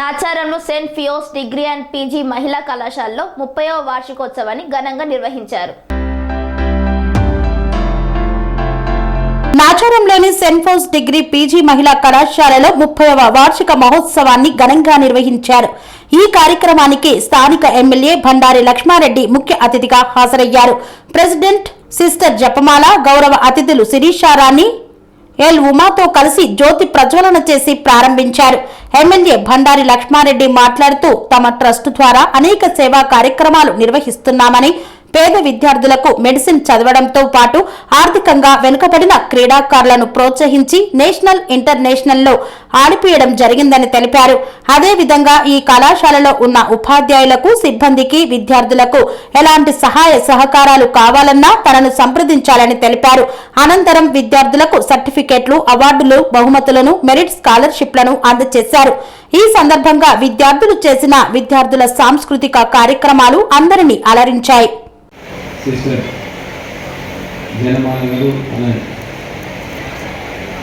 నాచారంలో saint Pious degree and PG మహిళా కళాశాలలో ముప్పైవ వార్షికోత్సవాన్ని ఘనంగా నిర్వహించారు. నాచారంలోని సెంట్ ఫోర్స్ డిగ్రీ పీజీ మహిళా కళాశాలలో ముప్పైవ వార్షిక మహోత్సవాన్ని ఘనంగా నిర్వహించారు. ఈ కార్యక్రమానికి స్థానిక ఎమ్మెల్యే భండారి లక్ష్మారెడ్డి ముఖ్య అతిథిగా హాజరయ్యారు. ప్రెసిడెంట్ సిస్టర్ జపమాల గౌరవ అతిథులు శిరీషారాణి ఎల్ ఉమాతో కలిసి జ్యోతి ప్రజ్వలన చేసి ప్రారంభించారు. ఎమ్మెల్యే భండారి లక్ష్మారెడ్డి మాట్లాడుతూ తమ ట్రస్ట్ ద్వారా అనేక సేవా కార్యక్రమాలు నిర్వహిస్తున్నామని పేద విద్యార్థులకు మెడిసిన్ చదవడంతో పాటు ఆర్థికంగా వెనుకబడిన క్రీడాకారులను ప్రోత్సహించి నేషనల్ ఇంటర్నేషనల్లో ఆడిపియడం జరిగిందని తెలిపారు. అదేవిధంగా ఈ కళాశాలలో ఉన్న ఉపాధ్యాయులకు సిబ్బందికి విద్యార్థులకు ఎలాంటి సహాయ సహకారాలు కావాలన్నా తనను సంప్రదించాలని తెలిపారు. అనంతరం విద్యార్థులకు సర్టిఫికెట్లు అవార్డులు బహుమతులను మెరిట్ స్కాలర్షిప్లను అందజేశారు. ఈ సందర్భంగా విద్యార్థులు చేసిన విద్యార్థుల సాంస్కృతిక కార్యక్రమాలు అందరినీ అలరించాయి. సిస్టర్ జనమాల గారు అలాగే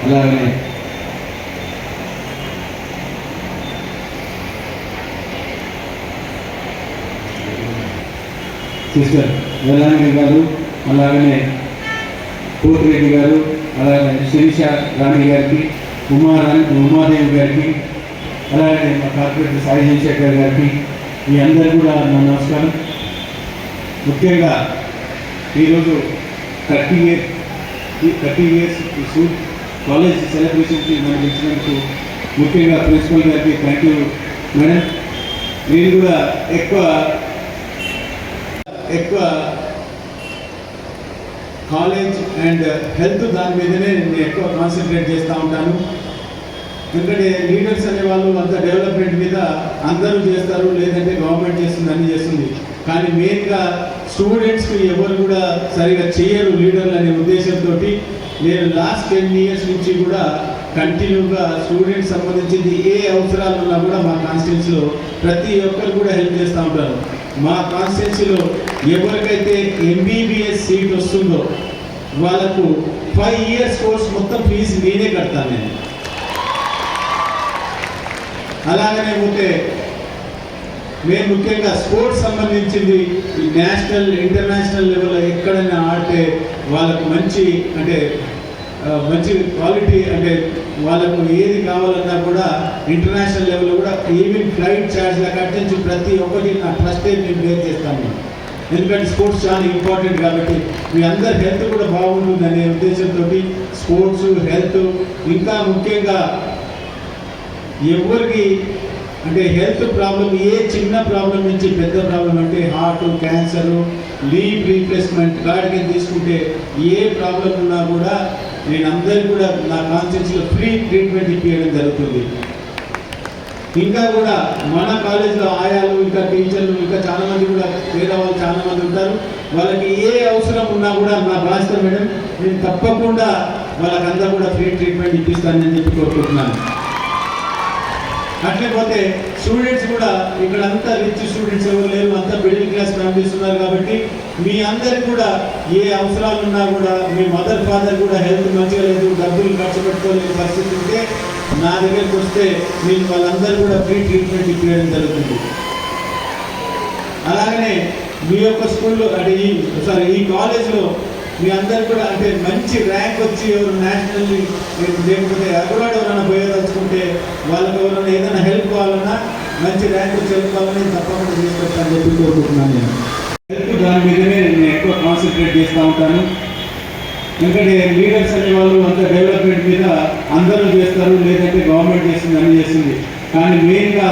అలాగనే సిస్టర్ వేలాంగి గారు అలాగనే కోటిరెడ్డి గారు అలాగే శిరీష రాణి గారికి ఉమారాణి ఉమాదేవి గారికి అలాగే మా కార్పొరేటర్ సాయి చంద్రశేఖర్ గారికి మీ అందరూ కూడా నా నమస్కారం. ముఖ్యంగా ఈరోజు థర్టీ ఇయర్ ఈ థర్టీ ఇయర్స్ స్కూల్ కాలేజ్ సెలబ్రేషన్కి మనం ఇచ్చినందుకు ముఖ్యంగా ప్రిన్సిపల్ గారికి థ్యాంక్ యూ మేడం నేను కూడా ఎక్కువ ఎక్కువ కాలేజ్ అండ్ హెల్త్ దాని మీదనే నేను ఎక్కువ కాన్సన్ట్రేట్ చేస్తూ ఉంటాను. ఎందుకంటే లీడర్స్ అనే వాళ్ళు అంత డెవలప్మెంట్ మీద అందరూ చేస్తారు లేదంటే గవర్నమెంట్ చేస్తుంది అన్నీ చేస్తుంది. కానీ మెయిన్గా స్టూడెంట్స్కి ఎవరు కూడా సరిగా చేయరు లీడర్లు అనే ఉద్దేశంతో నేను లాస్ట్ టెన్ ఇయర్స్ నుంచి కూడా కంటిన్యూగా స్టూడెంట్స్ సంబంధించింది ఏ అవసరాలు ఉన్నా కూడా మా కాన్స్టిట్యున్సీలో ప్రతి ఒక్కరు కూడా హెల్ప్ చేస్తూ ఉంటారు. మా కాన్స్టిట్యున్సీలో ఎవరికైతే ఎంబీబీఎస్ సీట్ వస్తుందో వాళ్ళకు ఫైవ్ ఇయర్స్ కోర్స్ మొత్తం ఫీజు నేనే కడతాను నేను. అలాగనే పోతే మేము ముఖ్యంగా స్పోర్ట్స్ సంబంధించింది ఈ నేషనల్ ఇంటర్నేషనల్ లెవెల్లో ఎక్కడైనా ఆడితే వాళ్ళకు మంచి అంటే మంచి క్వాలిటీ అంటే వాళ్ళకు ఏది కావాలన్నా కూడా ఇంటర్నేషనల్ లెవెల్లో కూడా ఈవెన్ ఫ్లైట్ ఛార్జ్ల కట్టించి ప్రతి ఒక్కటి నా ట్రస్టే మేము పే చేస్తాము. ఎందుకంటే స్పోర్ట్స్ చాలా ఇంపార్టెంట్ కాబట్టి మీ అందరి హెల్త్ కూడా బాగుంటుంది అనే ఉద్దేశంతో స్పోర్ట్స్ హెల్త్ ఇంకా ముఖ్యంగా ఎవరికి అంటే హెల్త్ ప్రాబ్లం ఏ చిన్న ప్రాబ్లం నుంచి పెద్ద ప్రాబ్లం అంటే హార్ట్ క్యాన్సర్ లీవ్ రీప్లేస్మెంట్ గాడికి తీసుకుంటే ఏ ప్రాబ్లం ఉన్నా కూడా నేను అందరికీ కూడా నా కాన్స్టిట్యూన్సీలో ఫ్రీ ట్రీట్మెంట్ ఇప్పించడం జరుగుతుంది. ఇంకా కూడా మన కాలేజీలో ఆయాలు ఇంకా టీచర్లు ఇంకా చాలామంది కూడా వేరే వాళ్ళు ఉంటారు. వాళ్ళకి ఏ అవసరం ఉన్నా కూడా నా బాధ్యత మేడం నేను తప్పకుండా వాళ్ళకంతా కూడా ఫ్రీ ట్రీట్మెంట్ ఇప్పిస్తానని చెప్పి కోరుకుంటున్నాను. అట్లే పోతే స్టూడెంట్స్ కూడా ఇక్కడ అంతా రిచ్ స్టూడెంట్స్ ఎవరు లేరు అంతా మిడిల్ క్లాస్ ఫ్యామిలీస్ ఉన్నారు కాబట్టి మీ అందరికి కూడా ఏ అవసరాలు ఉన్నా కూడా మీ మదర్ ఫాదర్ కూడా హెల్త్ మంచిగా లేదు డబ్బులు ఖర్చు పెట్టుకోలేని పరిస్థితి ఉంటే నా దగ్గరికి వస్తే నేను వాళ్ళందరూ కూడా ఫ్రీ ట్రీట్మెంట్ ఇప్పించడం జరుగుతుంది. అలాగనే మీ యొక్క స్కూల్లో అంటే ఈ సారీ ఈ కాలేజ్లో మీ అందరు కూడా అంటే మంచి ర్యాంక్ వచ్చి ఎవరు నేషనల్ లేకపోతే అక్కడ ఎవరైనా పోయేదలుచుకుంటే వాళ్ళకి ఎవరైనా ఏదైనా హెల్ప్ కావాలన్నా మంచి ర్యాంక్ వచ్చి హెల్ప్ కావాలని తప్పకుండా తీసుకొస్తానని చెప్పి కోరుకుంటున్నాను నేను. హెల్ప్ దాని మీదనే నేను ఎక్కువ కాన్సన్ట్రేట్ చేస్తూ ఉంటాను. ఎందుకంటే లీడర్స్ అనే వాళ్ళు అంత డెవలప్మెంట్ మీద అందరూ చేస్తారు లేదంటే గవర్నమెంట్ చేస్తుంది అన్ని చేస్తుంది. కానీ మెయిన్గా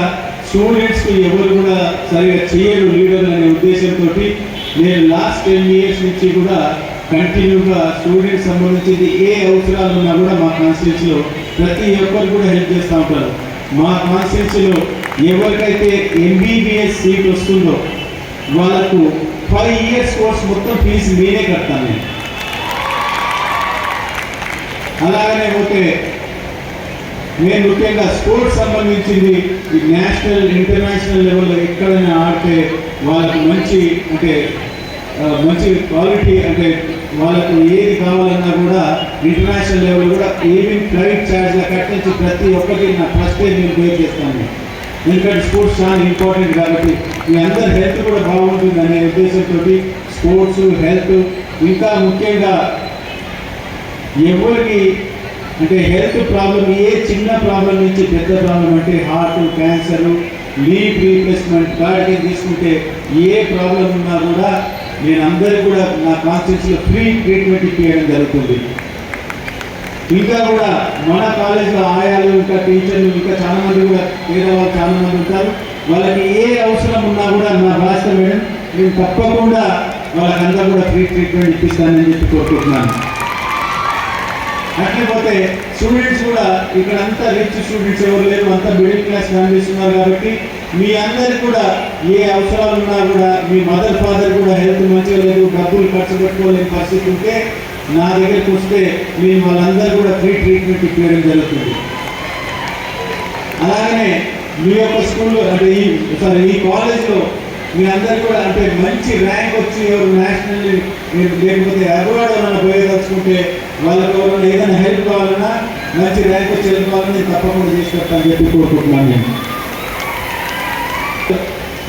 స్టూడెంట్స్కి ఎవరు కూడా సరిగా చేయరు లీడర్లు అనే ఉద్దేశంతో నేను లాస్ట్ టెన్ ఇయర్స్ నుంచి కూడా కంటిన్యూగా స్టూడెంట్స్ సంబంధించి ఏ అవసరాలు ఉన్నా కూడా మా కాన్స్టిట్యూన్సీలో ప్రతి ఒక్కరు కూడా హెల్ప్ చేస్తూ ఉంటారు. మా కాన్స్టిట్యూన్సీలో ఎవరికైతే ఎంబీబీఎస్ సీట్ వస్తుందో వాళ్ళకు ఫైవ్ ఇయర్స్ కోర్స్ మొత్తం ఫీజు నేనే కడతాను నేను. అలాగనే పోతే నేను ముఖ్యంగా స్పోర్ట్స్ సంబంధించింది నేషనల్ ఇంటర్నేషనల్ లెవెల్లో ఎక్కడైనా ఆడితే వాళ్ళకి మంచి అంటే మంచి క్వాలిటీ అంటే వాళ్ళకు ఏది కావాలన్నా కూడా ఇంటర్నేషనల్ లెవెల్ కూడా ఈవెన్ ఫ్లైట్ ఛార్జ్ల కట్టించి ప్రతి ఒక్కటి నా ఫస్ట్ నేను పే చేస్తాను. ఎందుకంటే స్పోర్ట్స్ చాలా ఇంపార్టెంట్ కాబట్టి మీ అందరి హెల్త్ కూడా బాగుంటుంది అనే ఉద్దేశంతో స్పోర్ట్స్ హెల్త్ ఇంకా ముఖ్యంగా ఎవరికి అంటే హెల్త్ ప్రాబ్లం ఏ చిన్న ప్రాబ్లం నుంచి పెద్ద ప్రాబ్లం అంటే హార్ట్ క్యాన్సర్ లీవ్ రీప్లేస్మెంట్ కాడికి తీసుకుంటే ఏ ప్రాబ్లం ఉన్నా కూడా నేను అందరికీ కూడా నా కాన్స్టిట్యూన్సీలో ఫ్రీ ట్రీట్మెంట్ ఇప్పించడం జరుగుతుంది. ఇంకా కూడా మన కాలేజీలో ఆయాలు ఇంకా టీచర్లు ఇంకా చాలా మంది కూడా వేరే వాళ్ళు చాలా మంది ఉంటారు. వాళ్ళకి ఏ అవసరం ఉన్నా కూడా నా భాష మేడం నేను తప్పకుండా వాళ్ళకందరూ కూడా ఫ్రీ ట్రీట్మెంట్ ఇప్పిస్తానని చెప్పి కోరుకుంటున్నాను. అట్లపోతే స్టూడెంట్స్ కూడా ఇక్కడ అంతా రిచ్ స్టూడెంట్స్ ఎవరు లేరు అంతా మిడిల్ క్లాస్ ఫ్యామిలీస్ ఉన్నారు కాబట్టి మీ అందరికి కూడా ఏ అవసరాలు ఉన్నా కూడా మీ మదర్ ఫాదర్ కూడా హెల్త్ మంచిగా లేదు డబ్బులు ఖర్చు పెట్టుకోలేని పరిస్థితి ఉంటే నా దగ్గరికి వస్తే నేను వాళ్ళందరూ కూడా ఫ్రీ ట్రీట్మెంట్ ఇవ్వడం జరుగుతుంది. అలాగనే మీ యొక్క స్కూల్లో అంటే ఈ సారీ ఈ కాలేజ్లో మీ అందరు కూడా అంటే మంచి ర్యాంక్ వచ్చి ఎవరు నేషనల్ లేకపోతే అవార్డు ఏమైనా పోయేదలుచుకుంటే వాళ్ళకి ఎవరైనా ఏదైనా హెల్ప్ కావాలన్నా మంచి ర్యాంక్ వచ్చి వెళ్ళిపోవాలని నేను తప్పకుండా చేసి చెప్పి కోరుకుంటున్నాను నేను.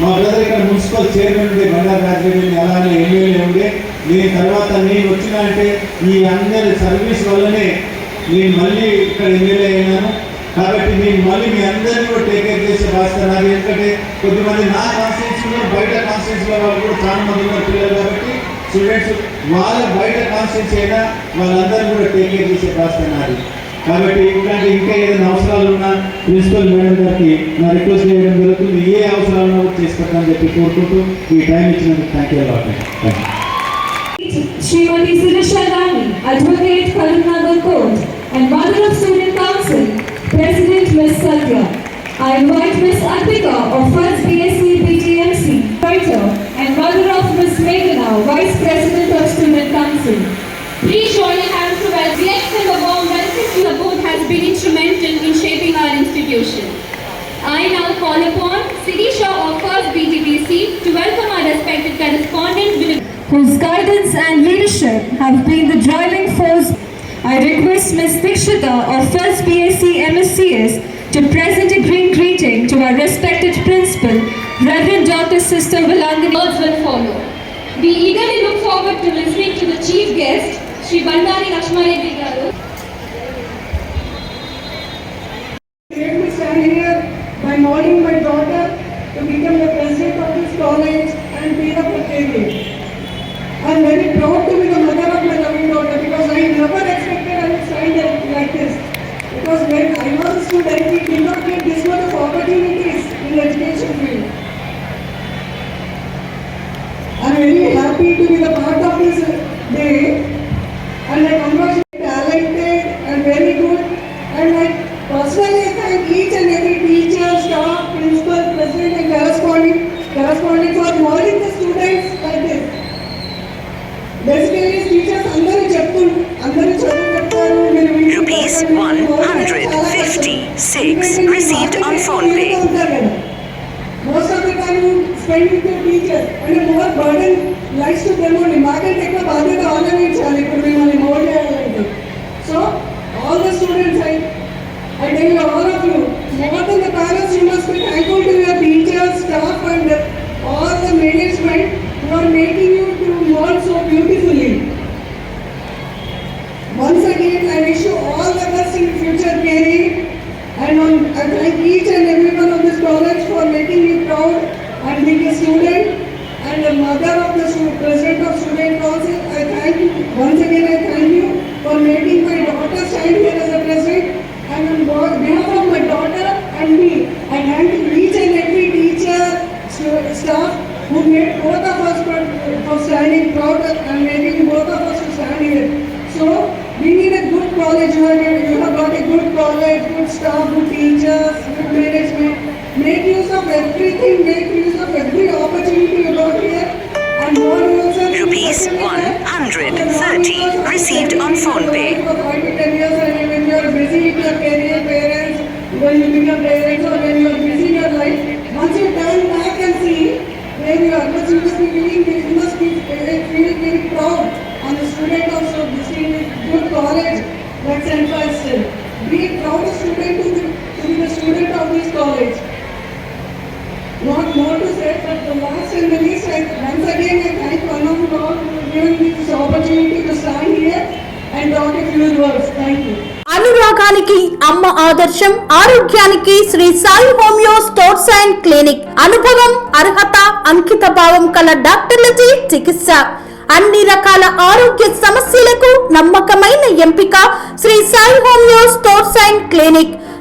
మా బ్రదర్ ఇక్కడ మున్సిపల్ చైర్మన్ ఉండే బండారు రాజరెడ్డి అలానే ఎమ్మెల్యే ఉండే. నేను తర్వాత నేను వచ్చిన అంటే ఈ అందరి సర్వీస్ వల్లనే నేను మళ్ళీ ఇక్కడ ఎమ్మెల్యే అయినాను. కాబట్టి నేను మళ్ళీ మీ అందరినీ కూడా టేక్ చేసి చేసే బాధ్యత ఎందుకంటే కొద్దిమంది నా కాన్స్టిట్యూన్సీలో బయట కాన్స్టిట్యూన్సీలో వాళ్ళు కూడా చాలా మంది ఉన్నారు పిల్లలు కాబట్టి స్టూడెంట్స్ వాళ్ళ బయట కాన్స్టిట్యూన్సీ అయినా వాళ్ళందరూ కూడా టేక్ చేసి చేసే బాధ్యత కాబట్టి ఇట్లాంటి ఇంకా ఏదైనా అవసరాలు ఉన్నా ప్రిన్సిపల్ మేడం గారికి నా రిక్వెస్ట్ చేయడం జరుగుతుంది ఏ అవసరాలు ఉన్నా కూడా చేసి పెట్టాలని చెప్పి కోరుకుంటూ ఈ టైం ఇచ్చినందుకు thank you a lot thank you Srimati Sirisha Rani, Advocate Karunnagar Court, and Mother of Student Council, President Ms. Satya. I invite Ms. Arpika of First BSc BTMC, writer, and Mother of Ms. Meghana, Vice President of Student Council. Has been instrumental in shaping our institution. I now call upon Sirisha of First BTBC to welcome our respected correspondent whose guidance and leadership have been the driving force. I request Ms. Dikshita of First BSc MSCS to present a green greeting to our respected principal, Reverend Dr. Sister Valangani. Words will follow. We eagerly look forward to listening to the chief guest, Sri Bandari Lakshmareddy Garu. thank you. Rupees చదవండి, మీరు చదవండి, చాలా కష్టం. 156 ఎందుకంటే received on marketing phone pay. ఫీల్డ్లో ఉంటారు కదా. Most of the time spend with teachers అంటే more burden life to them only మాకంటే ఎక్కువ బాధ్యత వాళ్ళని ఇచ్చాలి ఇప్పుడు మిమ్మల్ని మోడ్ చేయాలంటే so all the students I I tell you all of you, more than the parents, you must be thankful to your teachers, staff and all the management who are making Student and the mother of the president of student council. I thank you, once again I thank you for making my daughter stand here as a president and on behalf of my daughter and me, I thank each and every teacher, staff who made both of us for, standing proud and making both of us to stand here. So, we need a good college, you have got a good college, good staff, good teachers, good management. Make use of everything, make use of every opportunity you got here. And more yourself. Rupees such a way that- 130 received on phone pay. For five to ten years and when you are busy with your career, parents, when you become parents or when you are busy in your life, once you turn back and see where you are, but you must be feeling, you must be feel very proud on the student of so distinguished good college St. Faisal. Be a proud student to, the, to be the student of this college. What more to say but the last and the least, I, once again, I thank one of God for giving me this opportunity to stand here and talk a few words. Thank you. అనురాగానికి అమ్మ ఆదర్శం ఆరోగ్యానికి Sri Sai homeo stores and clinic అనుభవం అర్హత అంకిత భావం కల డాక్టర్లచే చికిత్స అన్ని రకాల ఆరోగ్య సమస్యలకు నమ్మకమైన ఎంపిక Sri Sai homeo stores and clinic